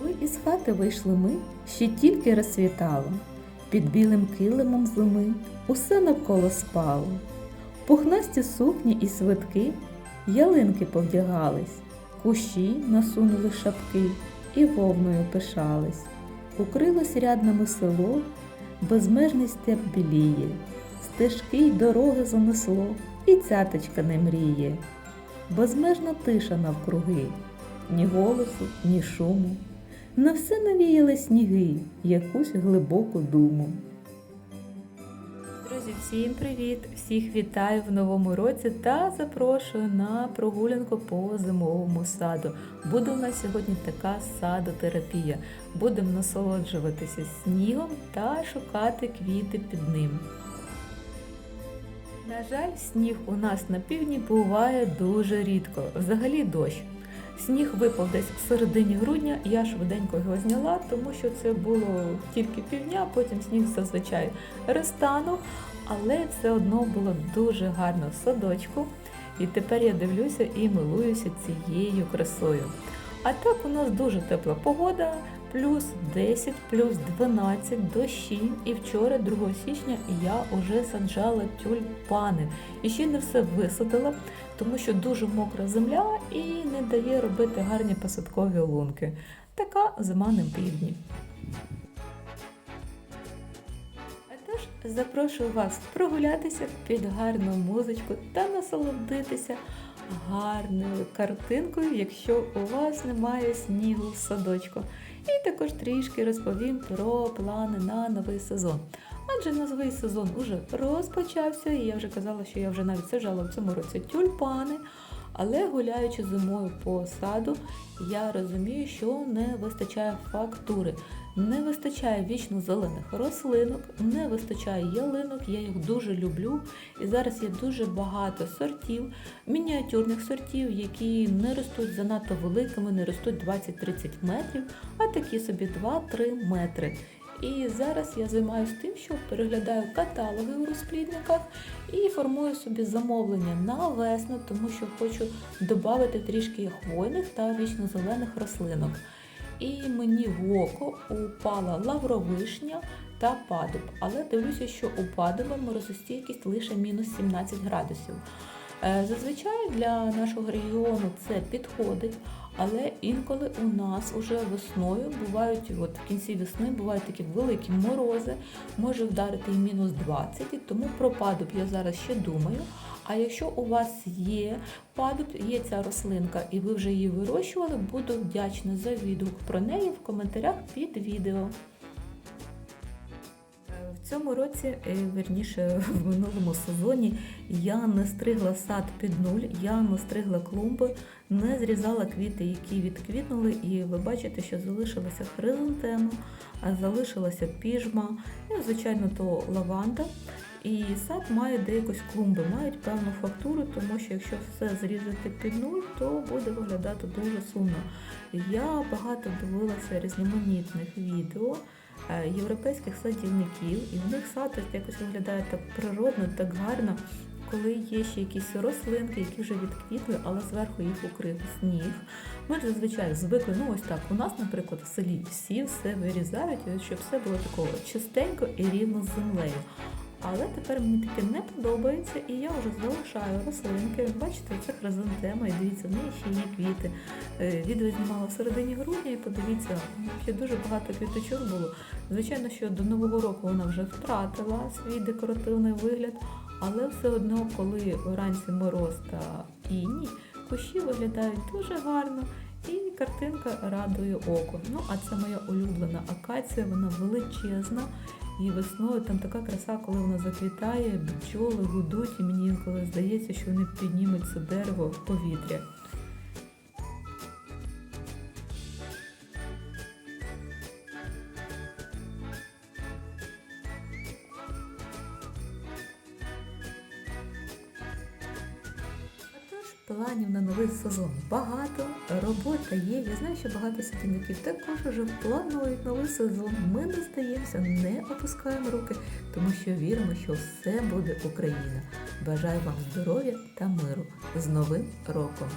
Коли із хати вийшли ми, ще тільки розсвітало, під білим килимом зими усе навколо спало. Пухнасті сукні і свитки, ялинки повдягались, кущі насунули шапки і вовною пишались. Укрилось рядними село, безмежний степ біліє, стежки й дороги занесло, і цяточка не мріє. Безмежна тиша навкруги, ні голосу, ні шуму. На все навіяли сніги, якусь глибоку думу. Друзі, всім привіт! Всіх вітаю в новому році та запрошую на прогулянку по зимовому саду. Буде у нас сьогодні така садотерапія. Будемо насолоджуватися снігом та шукати квіти під ним. На жаль, сніг у нас на півдні буває дуже рідко, взагалі дощ. Сніг випав десь в середині грудня, я швиденько його зняла, тому що це було тільки півдня, потім сніг зазвичай розтанув, але все одно було дуже гарно в садочку. І тепер я дивлюся і милуюся цією красою. А так у нас дуже тепла погода, плюс 10, плюс 12 дощі. І вчора, 2 січня, я вже саджала тюльпани. І ще не все висадила, тому що дуже мокра земля і не дає робити гарні посадкові лунки. Така зима на півдні. А тож запрошую вас прогулятися під гарну музичку та насолодитися гарною картинкою, якщо у вас немає снігу в садочку. І також трішки розповім про плани на новий сезон. Адже новий сезон уже розпочався, і я вже казала, що я вже навіть саджала в цьому році тюльпани. Але гуляючи зимою по саду, я розумію, що не вистачає фактури, не вистачає вічно зелених рослинок, не вистачає ялинок. Я їх дуже люблю. І зараз є дуже багато сортів, мініатюрних сортів, які не ростуть занадто великими, не ростуть 20-30 метрів, а такі собі 2-3 метри. І зараз я займаюся тим, що переглядаю каталоги у розплідниках і формую собі замовлення на весну, тому що хочу додати трішки хвойних та вічнозелених рослинок. І мені в око упала лавровишня та падуб. Але дивлюся, що у падуба морозостійкість лише мінус 17 градусів. Е, Зазвичай для нашого регіону це підходить, але інколи у нас уже весною бувають, от в кінці весни бувають такі великі морози, може вдарити і мінус 20, і тому про падуб я зараз ще думаю. А якщо у вас є падуб, є ця рослинка, і ви вже її вирощували, буду вдячна за відгук про неї в коментарях під відео. В цьому році, е, верніше, в минулому сезоні я не стригла сад під нуль, я не стригла клумби, не зрізала квіти, які відквітнули, і ви бачите, що залишилася хризантема, залишилася піжма, і, звичайно, то лаванда. І сад має деякось клумби, мають певну фактуру, тому що якщо все зрізати під нуль, то буде виглядати дуже сумно. Я багато дивилася різноманітних відео європейських садівників, і в них сад якось виглядає так природно, так гарно, коли є ще якісь рослинки, які вже відквітли, але зверху їх укрив сніг. Ми ж зазвичай звикли, ну ось так. У нас, наприклад, в селі всі все вирізають, щоб все було такого чистенько і рівно з землею. Але тепер мені таке не подобається, і я вже залишаю рослинки. Бачите, це хризантема, і дивіться, в неї ще є квіти. Е, Відео знімала в середині грудня, і подивіться, ще дуже багато квіточок було. Звичайно, що до Нового року вона вже втратила свій декоративний вигляд, але все одно, коли вранці мороз та іній, кущі виглядають дуже гарно. І картинка радує око. Ну, а це моя улюблена акація, вона величезна. І весною там така краса, коли вона заквітає, бджоли гудуть, і мені інколи здається, що вони піднімуть це дерево в повітря. Планів на новий сезон багато, робота є. Я знаю, що багато садівників також вже планують новий сезон. Ми не здаємося, не опускаємо руки, тому що віримо, що все буде Україна. Бажаю вам здоров'я та миру з Новим роком!